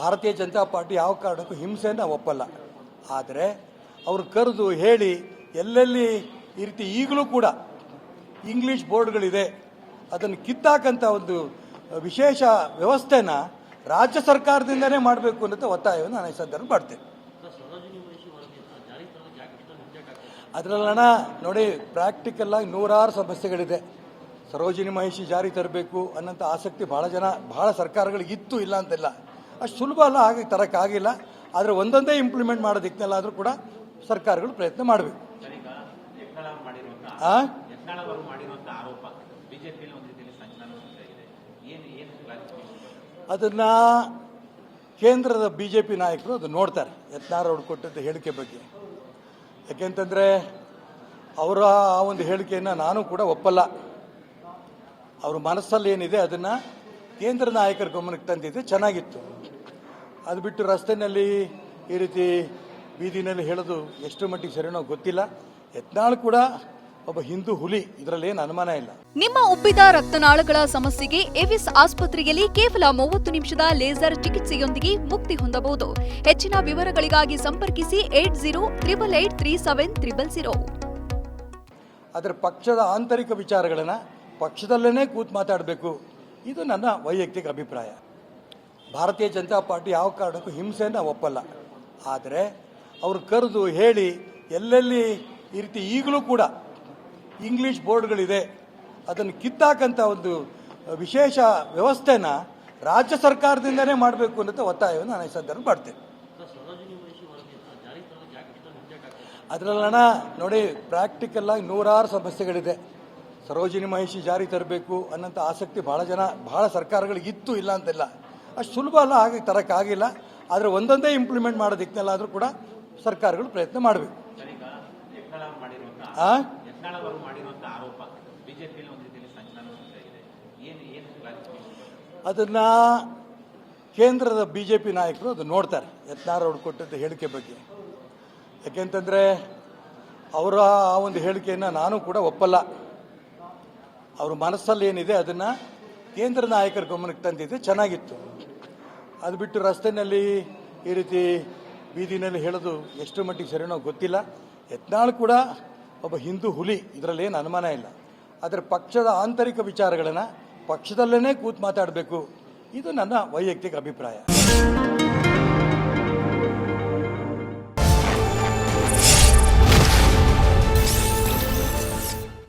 ಭಾರತೀಯ ಜನತಾ ಪಾರ್ಟಿ ಯಾವ ಕಾರಣಕ್ಕೂ ಹಿಂಸೆಯನ್ನು ಒಪ್ಪಲ್ಲ. ಆದರೆ ಅವರು ಕರೆದು ಹೇಳಿ ಎಲ್ಲೆಲ್ಲಿ ಈ ರೀತಿ ಈಗಲೂ ಕೂಡ ಇಂಗ್ಲೀಷ್ ಬೋರ್ಡ್ಗಳಿದೆ, ಅದನ್ನು ಕಿತ್ತಾಕಂಥ ಒಂದು ವಿಶೇಷ ವ್ಯವಸ್ಥೆನ ರಾಜ್ಯ ಸರ್ಕಾರದಿಂದನೇ ಮಾಡಬೇಕು ಅನ್ನೋ ಒತ್ತಾಯವನ್ನು ನಾನು ಈ ಸಂದರ್ಭ ಮಾಡ್ತೇನೆ. ಅದರಲ್ಲಣ ನೋಡಿ ಪ್ರಾಕ್ಟಿಕಲ್ ಆಗಿ ನೂರಾರು ಸಮಸ್ಯೆಗಳಿದೆ. ಸರೋಜಿನಿ ಮಹಿಷಿ ಜಾರಿ ತರಬೇಕು ಅನ್ನೋಂಥ ಆಸಕ್ತಿ ಬಹಳ ಜನ, ಬಹಳ ಸರ್ಕಾರಗಳಿಗೆ ಇತ್ತು ಇಲ್ಲ ಅಂತಿಲ್ಲ. ಅಷ್ಟು ಸುಲಭ ಅಲ್ಲ ಹಾಗೆ ತರೋಕ್ಕಾಗಿಲ್ಲ ಆದರೆ ಒಂದೊಂದೇ ಇಂಪ್ಲಿಮೆಂಟ್ ಮಾಡೋದಕ್ಕೆಲ್ಲಾದರೂ ಕೂಡ ಸರ್ಕಾರಗಳು ಪ್ರಯತ್ನ ಮಾಡಬೇಕು. ಯತ್ನಾಳ್ ಯತ್ನಾಳ್ clarification? ಅದನ್ನ ಕೇಂದ್ರದ ಬಿ ಜೆ ಪಿ ನಾಯಕರು ಅದು ನೋಡ್ತಾರೆ. ಯತ್ನಾರ್ ಅವ್ರು ಕೊಟ್ಟಂತ ಹೇಳಿಕೆ ಬಗ್ಗೆ. ಯಾಕೆಂತಂದ್ರೆ ಅವರ ಆ ಒಂದು ಹೇಳಿಕೆಯನ್ನು ನಾನು ಕೂಡ ಒಪ್ಪಲ್ಲ. ಅವ್ರ ಮನಸ್ಸಲ್ಲಿ ಏನಿದೆ ಅದನ್ನ ಕೇಂದ್ರ ನಾಯಕರ ಗಮನಕ್ಕೆ ತಂದಿದ್ದೆ ಚೆನ್ನಾಗಿತ್ತು. ಅದು ಬಿಟ್ಟು ರಸ್ತೆನಲ್ಲಿ ಈ ರೀತಿ ಬೀದಿನಲ್ಲಿ ಹೇಳೋದು ಎಷ್ಟು ಮಟ್ಟಿಗೆ ಸರಿನೋ ಗೊತ್ತಿಲ್ಲ. ಯತ್ನಾಳ್ ಕೂಡ ಒಬ್ಬ ಹಿಂದೂ ಹುಲಿ ಇದರಲ್ಲಿ ಏನು ಅನುಮಾನ ಇಲ್ಲ. ನಿಮ್ಮ ಉಬ್ಬಿದ ರಕ್ತನಾಳಗಳ ಸಮಸ್ಯೆಗೆ ಎವಿಸ್ ಆಸ್ಪತ್ರೆಯಲ್ಲಿ ಕೇವಲ ಮೂವತ್ತು ನಿಮಿಷದ ಲೇಸರ್ ಚಿಕಿತ್ಸೆಯೊಂದಿಗೆ ಮುಕ್ತಿ ಹೊಂದಬಹುದು. ಹೆಚ್ಚಿನ ವಿವರಗಳಿಗಾಗಿ ಸಂಪರ್ಕಿಸಿ eight zero triple eight three seven triple zero. ಅದರ ಪಕ್ಷದ ಆಂತರಿಕ ವಿಚಾರಗಳನ್ನು ಪಕ್ಷದಲ್ಲೇ ಕೂತ್ ಮಾತಾಡಬೇಕು. ಇದು ನನ್ನ ವೈಯಕ್ತಿಕ ಅಭಿಪ್ರಾಯ. ಭಾರತೀಯ ಜನತಾ ಪಾರ್ಟಿ ಯಾವ ಕಾರಣಕ್ಕೂ ಹಿಂಸೆಯನ್ನು ಒಪ್ಪಲ್ಲ. ಆದರೆ ಅವರು ಕರೆದು ಹೇಳಿ ಎಲ್ಲೆಲ್ಲಿ ಈ ರೀತಿ ಈಗಲೂ ಕೂಡ ಇಂಗ್ಲೀಷ್ ಬೋರ್ಡ್ಗಳಿದೆ, ಅದನ್ನು ಕಿತ್ತಾಕಂತ ಒಂದು ವಿಶೇಷ ವ್ಯವಸ್ಥೆನ ರಾಜ್ಯ ಸರ್ಕಾರದಿಂದನೇ ಮಾಡಬೇಕು ಅನ್ನೋ ಒತ್ತಾಯವನ್ನು ನಾನು ಈ ಸಂದರ್ಭ ಮಾಡ್ತೇನೆ. ಅದರಲ್ಲಣ್ಣ, ನೋಡಿ ಪ್ರಾಕ್ಟಿಕಲ್ ಆಗಿ ನೂರಾರು ಸಮಸ್ಯೆಗಳಿದೆ. ಸರೋಜಿನಿ ಮಹಿಷಿ ಜಾರಿ ತರಬೇಕು ಅನ್ನೋಂಥ ಆಸಕ್ತಿ ಭಾಳ ಜನ ಭಾಳ ಸರ್ಕಾರಗಳಿಗೆ ಇತ್ತು ಇಲ್ಲ ಅಂತಿಲ್ಲ. ಅಷ್ಟು ಸುಲಭ ಅಲ್ಲ ಹಾಗೆ ತರೋಕ್ಕಾಗಿಲ್ಲ ಆದರೆ ಒಂದೊಂದೇ ಇಂಪ್ಲಿಮೆಂಟ್ ಮಾಡೋದಕ್ಕೆಲ್ಲಾದರೂ ಕೂಡ ಸರ್ಕಾರಗಳು ಪ್ರಯತ್ನ ಮಾಡಬೇಕು? ಅದನ್ನ ಕೇಂದ್ರದ ಬಿ ಜೆ ಪಿ ನಾಯಕರು ಅದು ನೋಡ್ತಾರೆ. ಯತ್ನಾರ ಅವ್ರು ಕೊಟ್ಟಂತ ಹೇಳಿಕೆ ಬಗ್ಗೆ. ಯಾಕೆಂತಂದ್ರೆ ಅವರ ಆ ಒಂದು ಹೇಳಿಕೆಯನ್ನು ನಾನು ಕೂಡ ಒಪ್ಪಲ್ಲ. ಅವ್ರ ಮನಸ್ಸಲ್ಲಿ ಏನಿದೆ ಅದನ್ನ ಕೇಂದ್ರ ನಾಯಕರ ಗಮನಕ್ಕೆ ತಂದಿದ್ದು ಚೆನ್ನಾಗಿತ್ತು. ಅದು ಬಿಟ್ಟು ರಸ್ತೆನಲ್ಲಿ ಈ ರೀತಿ ಬೀದಿನಲ್ಲಿ ಹೇಳೋದು ಎಷ್ಟು ಮಟ್ಟಿಗೆ ಸರಿನೋ ಗೊತ್ತಿಲ್ಲ. ಯತ್ನಾಳ್ ಕೂಡ ಒಬ್ಬ ಹಿಂದೂ ಹುಲಿ, ಇದರಲ್ಲಿ ಏನು ಅನುಮಾನ ಇಲ್ಲ. ಆದರೆ ಪಕ್ಷದ ಆಂತರಿಕ ವಿಚಾರಗಳನ್ನು ಪಕ್ಷದಲ್ಲೇ ಕೂತು ಮಾತಾಡಬೇಕು. ಇದು ನನ್ನ ವೈಯಕ್ತಿಕ ಅಭಿಪ್ರಾಯ.